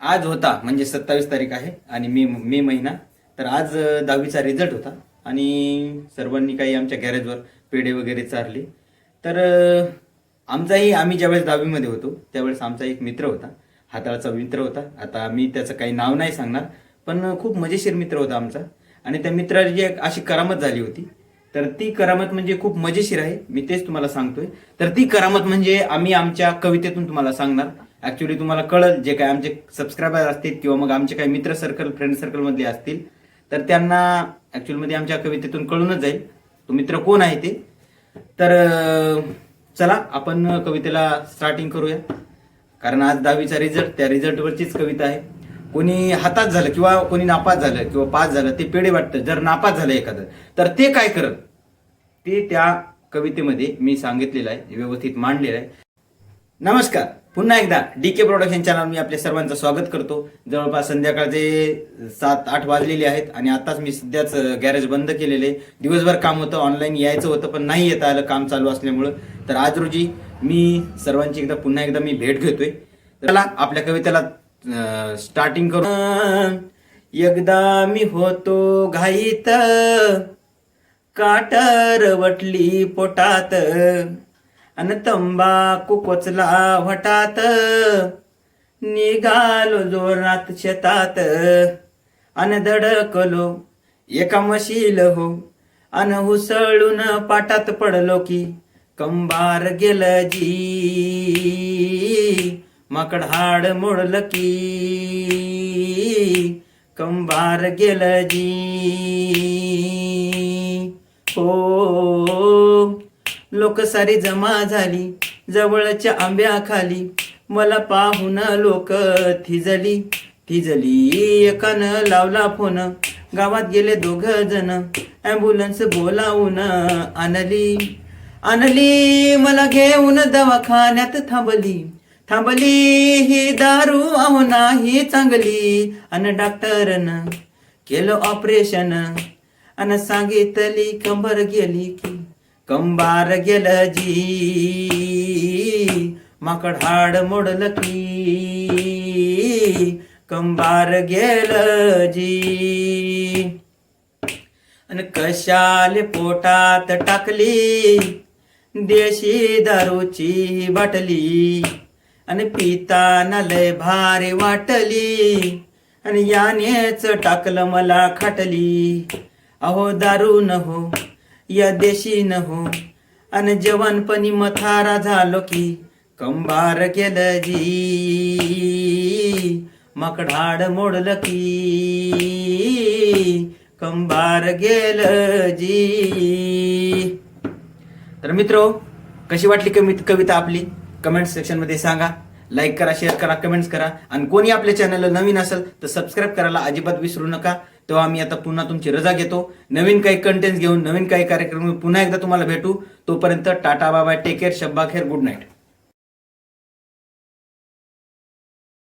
आज होता म्हणजे सत्तावीस तारीख आहे आणि मे मे महिना. तर आज दहावीचा रिझल्ट होता आणि सर्वांनी काही आमच्या गॅरेजवर पेढे वगैरे चारले. तर आमचाही आम्ही ज्यावेळेस दहावीमध्ये होतो त्यावेळेस आमचा एक मित्र होता हाताळचा मित्र होता. आता मी त्याचं काही नाव नाही सांगणार पण खूप मजेशीर मित्र होता आमचा. आणि त्या मित्राची एक अशी करामत झाली होती. तर ती करामत म्हणजे खूप मजेशीर आहे मी तेच तुम्हाला सांगतोय. तर ती करामत म्हणजे आम्ही आमच्या कवितेतून तुम्हाला सांगणार ऍक्च्युली तुम्हाला कळल जे काय आमचे सबस्क्रायबर असतील किंवा मग आमचे काही मित्र सर्कल फ्रेंड सर्कल मधले असतील तर त्यांना ॲक्च्युअलमध्ये आमच्या कवितेतून कळूनच जाईल. तो मित्र कोण आहे ते? तर चला आपण कवितेला स्टार्टिंग करूया. कारण आज दहावीचा रिझल्ट त्या रिझल्टवरचीच कविता आहे. कोणी हातात झालं किंवा कोणी नापास झालं किंवा पास झालं ते पेढे वाटतं. जर नापास झालं एखादं तर ते काय करत ते त्या कवितेमध्ये मी सांगितलेलं आहे व्यवस्थित मांडलेलं आहे. नमस्कार. पुन्हा एकदा डी के प्रोडक्शन चॅनल मी आपल्या सर्वांचं स्वागत करतो. जवळपास संध्याकाळचे सात आठ वाजलेले आहेत आणि आताच मी सध्याच गॅरेज बंद केलेले. दिवसभर काम होतं ऑनलाईन यायचं होतं पण नाही येता आलं काम चालू असल्यामुळं. तर आज रोजी मी सर्वांची एकदा पुन्हा एकदा मी भेट घेतोय. चला आपल्या कवितेला स्टार्टिंग करू. एकदा मी होतो घाईत काटर वटली पोटात. अन तंबाखू कोचला वटात. निघालो जोरात शेतात. अन धडकलो एका मशील हो. अन उसळून पाटात पडलो की कंबार गेल जी. माकड हाड मोडलं की कंबार गेल जी. हो. लोक सारी जमा झाली जवळच्या आंब्याखाली मला पाहून लोक थिजली थिजली. एकानं लावला फोन गावात गेले दोघ जण ॲम्ब्युलन्स बोलावून आणली आणली मला घेऊन दवाखान्यात थांबली. थांबली ही दारू अहो नाही चांगली. अन डॉक्टरनं केलं ऑपरेशन. अन सांगितली कंबर गेली की कंबार गेलं जी. माकड हाड मोडल की. कंबार गेलं जी. अन कशाले पोटात टाकली? देशी दारूची बाटली. आणि पिताना लय भारी वाटली. आणि यानेच टाकलं मला खाटली. अहो दारू न हो या देशी न हो आणि जवानपणी मथारा झालो की कंबार केलं जी. मकडाड मोडलं की कंबार गेलं जी. तर मित्रो कशी वाटली कमी कविता आपली? कमेंट सेक्शनमध्ये सांगा. लाईक करा शेअर करा कमेंट्स करा. आणि कोणी आपल्या चॅनलला नवीन असेल तर सबस्क्राईब करायला अजिबात विसरू नका. तेव्हा आम्ही आता पुन्हा तुमची रजा घेतो. नवीन काही कंटेंट घेऊन नवीन काही कार्यक्रम पुन्हा एकदा तुम्हाला भेटू. तोपर्यंत टाटा बाबा टेक केअर शब्बा खेर गुड नाईट